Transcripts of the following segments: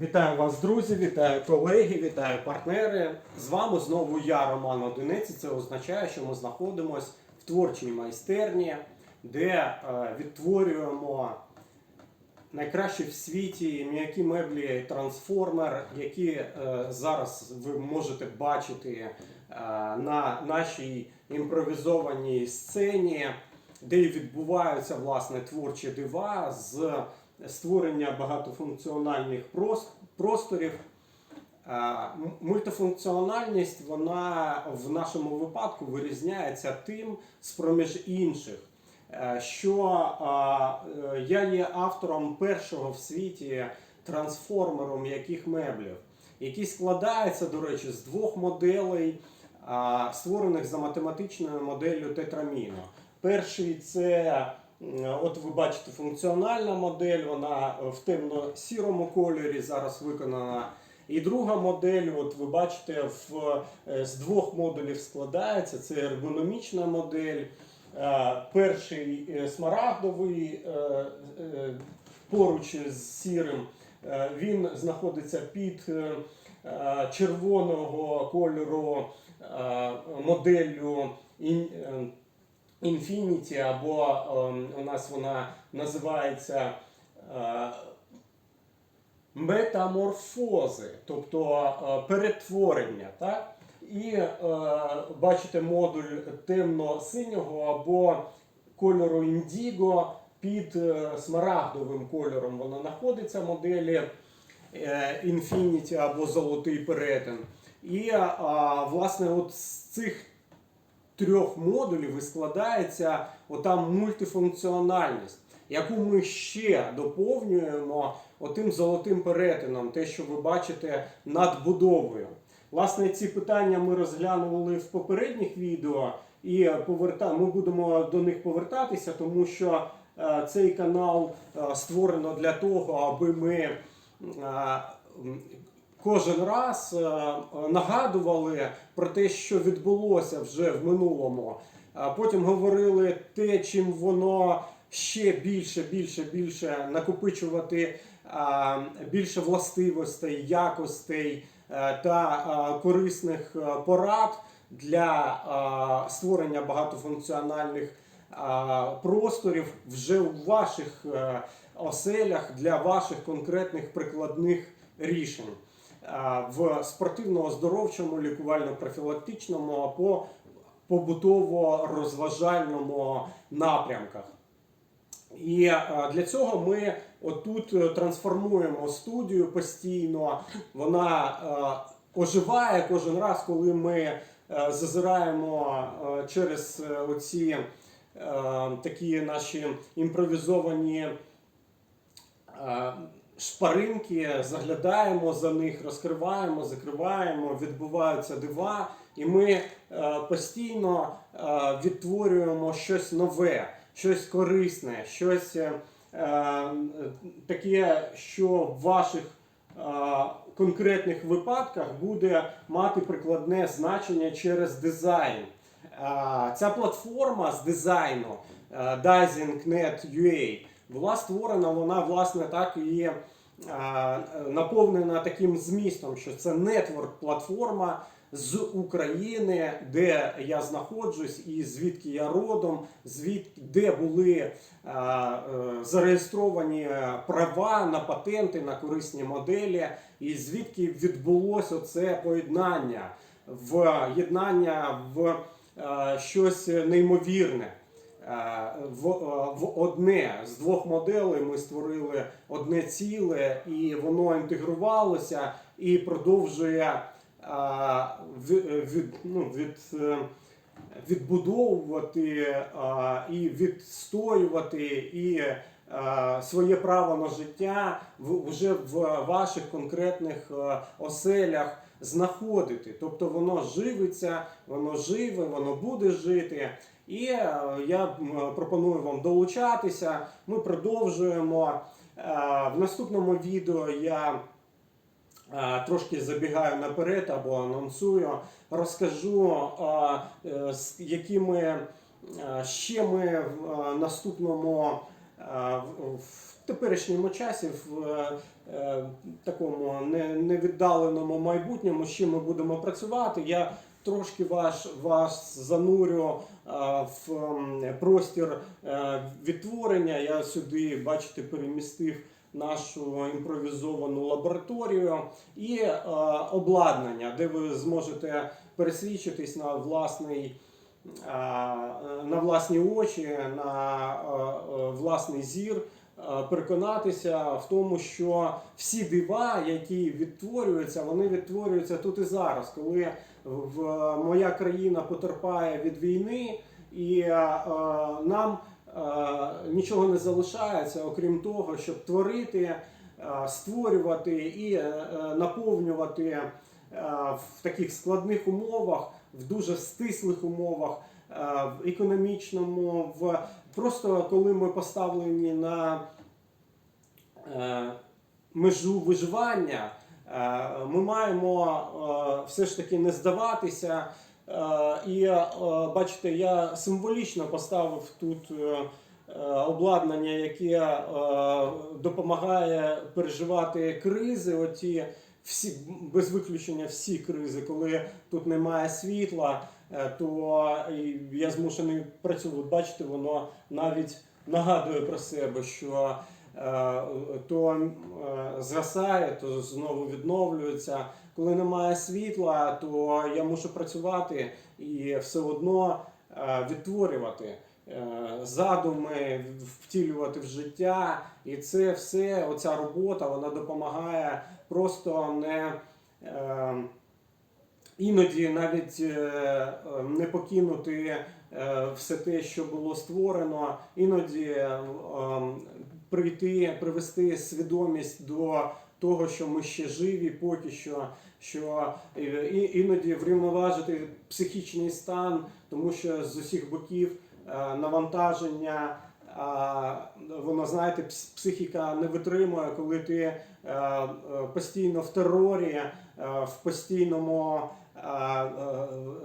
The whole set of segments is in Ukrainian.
Вітаю вас, друзі, вітаю колеги, вітаю партнери. З вами знову я, Роман Одиниці. Це означає, що ми знаходимося в творчій майстерні, де е, відтворюємо найкращі в світі м'які меблі трансформер, які е, зараз ви можете бачити е, на нашій імпровізованій сцені, де відбуваються власне творчі дива з створення багатофункціональних просторів. Мультифункціональність вона в нашому випадку вирізняється тим, з-проміж інших, е, що е, я є автором першого в світі трансформеру м'яких меблів, який складається, до речі, з двох моделей, створених за математичною моделлю тетраміно. Перший це От ви бачите функціональна модель, вона в темно-сірому кольорі зараз виконана. І друга модель, от ви бачите, в, е, з двох модулів складається. Це ергономічна модель. Е, Перший е, смарагдовий е, е, поруч з сірим. Е, Він знаходиться під е, е, червоного кольору е, моделлю. Infinity, або ем, у нас вона називається е, метаморфози, тобто е, перетворення. Так? І е, бачите модуль темно-синього або кольору індіго під смарагдовим кольором. Вона знаходиться моделі Infinity або золотий перетин. І власне от з цих трьох модулів і складається ота мультифункціональність, яку ми ще доповнюємо отим золотим перетином, те, що ви бачите над будовою. Власне, ці питання ми розглянули в попередніх відео, і поверта... ми будемо до них повертатися, тому що е, цей канал е, створено для того, аби ми е, кожен раз е, е, нагадували про те, що відбулося вже в минулому. А Потім говорили те, чим воно ще більше, більше, більше накопичувати більше властивостей, якостей е, та корисних е, порад для створення багатофункціональних просторів вже у ваших е, оселях для ваших конкретних прикладних рішень в спортивно-оздоровчому, лікувально-профілактичному або побутово-розважальному напрямках. І е, для цього ми отут е, трансформуємо студію постійно. Вона е, оживає кожен раз, коли ми е, зазираємо е, через е, оці е, такі наші імпровізовані е, шпаринки, заглядаємо за них, розкриваємо, закриваємо, відбуваються дива, і ми е, постійно е, відтворюємо щось нове, щось корисне, щось е, таке, що в ваших конкретних випадках буде мати прикладне значення через дизайн. Ця платформа з дизайну Dizing.net.ua була створена, вона власне так і наповнена таким змістом, що це нетворк-платформа з України, де я знаходжусь, і звідки я родом, звідки де були е, зареєстровані права на патенти на корисні моделі, і звідки відбулося це поєднання в єднання в е, щось неймовірне. Е, В, е, в одне з двох моделей ми створили одне ціле, і воно інтегрувалося і продовжує е, від, ну, від, відбудовувати і відстоювати і своє право на життя вже в ваших конкретних оселях знаходити. Тобто воно живиться, воно живе, воно буде жити. І е, я пропоную вам долучатися. Ми продовжуємо. Е, В наступному відео я е, трошки забігаю наперед або анонсую, розкажу, е, е, з якими е, ще ми в е, наступному е, в- теперішньому часі, в е, е, такому невіддаленому майбутньому, з чим ми будемо працювати. Я трошки вас, вас занурю в простір е, відтворення. Я сюди, бачите, перемістив нашу імпровізовану лабораторію і е, обладнання, де ви зможете пересвідчитись на власний. е, На власні очі, на е, е, власний зір, переконатися в тому, що всі дива, які відтворюються, вони відтворюються тут і зараз, коли в моя країна потерпає від війни, і е, е, нам е, нічого не залишається, окрім того, щоб творити, е, створювати і е, е, наповнювати е, в таких складних умовах, в дуже стислих умовах, е, в економічному, в просто коли ми поставлені на е, межу виживання, е, ми маємо е, все ж таки не здаватися. Е, І е, бачите, я символічно поставив тут е, е, обладнання, яке е, допомагає переживати кризи. Оті всі без виключення всі кризи, коли тут немає світла, то я змушений працювати. Бачите, воно навіть нагадує про себе, що е, то е, згасає, то знову відновлюється. Коли немає світла, то я мушу працювати і все одно е, відтворювати е, задуми, втілювати в життя. І це все, оця робота, вона допомагає просто не. Іноді навіть е, не покинути е, все те, що було створено, іноді е, е, прийти, привести свідомість до того, що ми ще живі, поки що, що іноді врівноважити психічний стан, тому що з усіх боків навантаження. А воно знаєте, пс- психіка не витримує, коли ти постійно в терорі, в постійному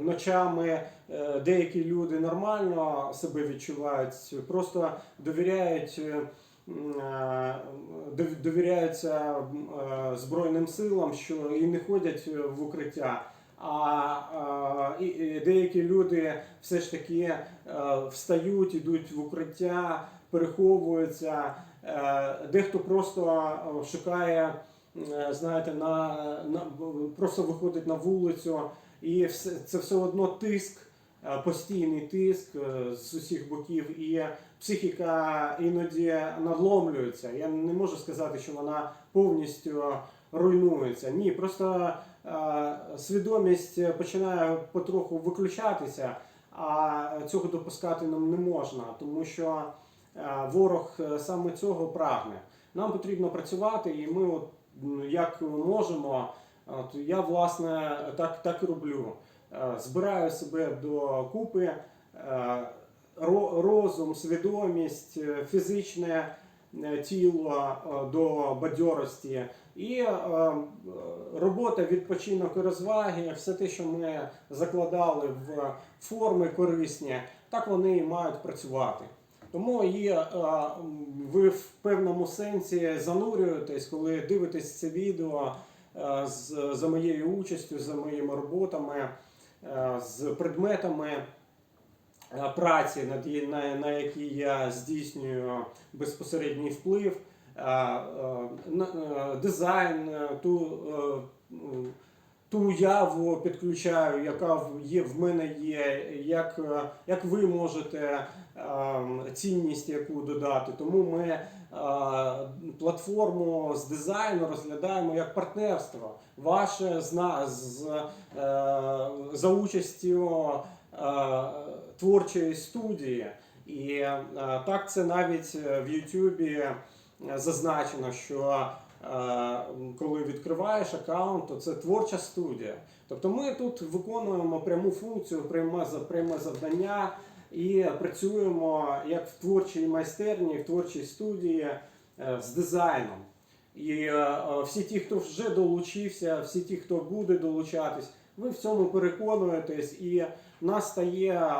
ночами е, деякі люди нормально себе відчувають, просто довіряють. е, е, Довіряються е, Збройним силам, що і не ходять в укриття. А е, деякі люди все ж таки е, встають, ідуть в укриття, переховуються. Е, Дехто просто е, шукає, е, знаєте, на, на просто виходить на вулицю, і все, це все одно тиск, е, постійний тиск е, з усіх боків. І психіка іноді надломлюється. Я не можу сказати, що вона повністю руйнується. Ні, просто е, свідомість починає потроху виключатися, а цього допускати нам не можна, тому що е, ворог е, саме цього прагне. Нам потрібно працювати, і ми, от, як можемо, от, я власне так, так і роблю. Е, Збираю себе до купи, е, розум, свідомість, е, фізичне тіло до бадьорості. І робота, відпочинок і розваги, все те, що ми закладали в форми корисні, так вони і мають працювати. Тому і е, ви в певному сенсі занурюєтесь, коли дивитесь це відео е, з, за моєю участю, за моїми роботами, е, з предметами праці, на, які я здійснюю безпосередній вплив, дизайн, ту, ту уяву підключаю, яка є в мене є, як, як ви можете цінність яку додати. Тому ми е, платформу з дизайну розглядаємо як партнерство. Ваше з, на- з, е, за участю е, творчої студії. І так це навіть в Ютубі зазначено, що коли відкриваєш аккаунт, то це творча студія. Тобто ми тут виконуємо пряму функцію, пряме завдання і працюємо як в творчій майстерні, в творчій студії е, з дизайном. І е, е, всі ті, хто вже долучився, всі ті, хто буде долучатись, ви в цьому переконуєтесь, і нас стає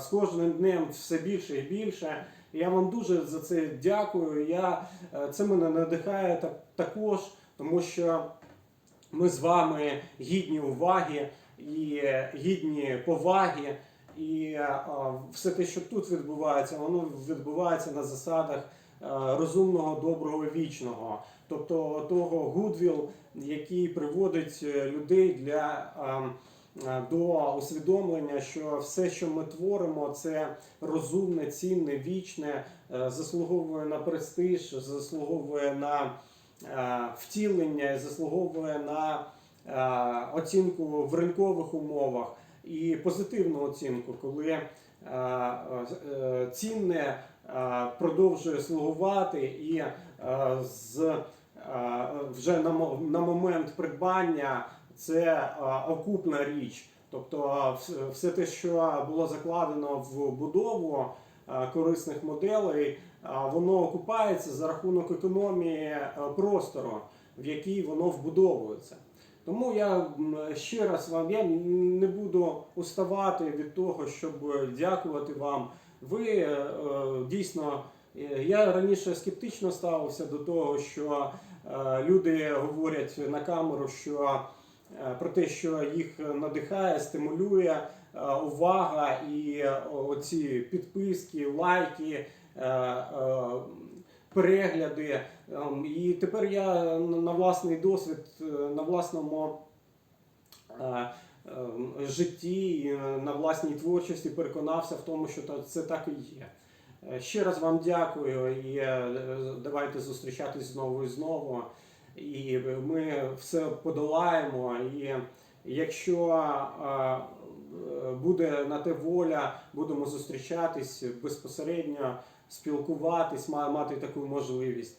з кожним днем все більше і більше. Я вам дуже за це дякую. Я, це мене надихає так, також, тому що ми з вами гідні уваги і гідні поваги. І е, все те, що тут відбувається, воно відбувається на засадах е, розумного, доброго, вічного, тобто того гудвіл, який приводить е, людей для до усвідомлення, що все, що ми творимо, це розумне, цінне, вічне, заслуговує на престиж, заслуговує на втілення, заслуговує на оцінку в ринкових умовах і позитивну оцінку, коли е, е, цінне е, продовжує слугувати і з вже на, момент придбання це окупна річ. Тобто все те, що було закладено в будову корисних моделей, воно окупається за рахунок економії простору, в який воно вбудовується. Тому я ще раз вам я не буду уставати від того, щоб дякувати вам. Ви е, е, дійсно, е, я раніше скептично ставився до того, що люди говорять на камеру, що про те, що їх надихає, стимулює увага і оці підписки, лайки. Перегляди, і тепер я на власний досвід, е, на власному е, е, житті, на власній творчості переконався в тому, що це так і є. Е, Ще раз вам дякую і е, давайте зустрічатись знову і знову. І ми все подолаємо. І якщо е, е, буде на те воля, будемо зустрічатись безпосередньо, спілкуватись, мати таку можливість.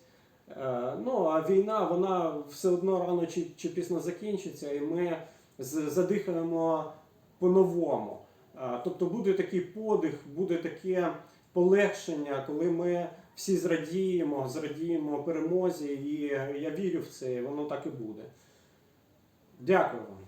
Е, Ну, а війна, вона все одно рано чи, чи пізно закінчиться, і ми задихаємо по-новому. Е, Тобто буде такий подих, буде таке полегшення, коли ми всі зрадіємо, зрадіємо перемозі, і я вірю в це, і воно так і буде. Дякую вам.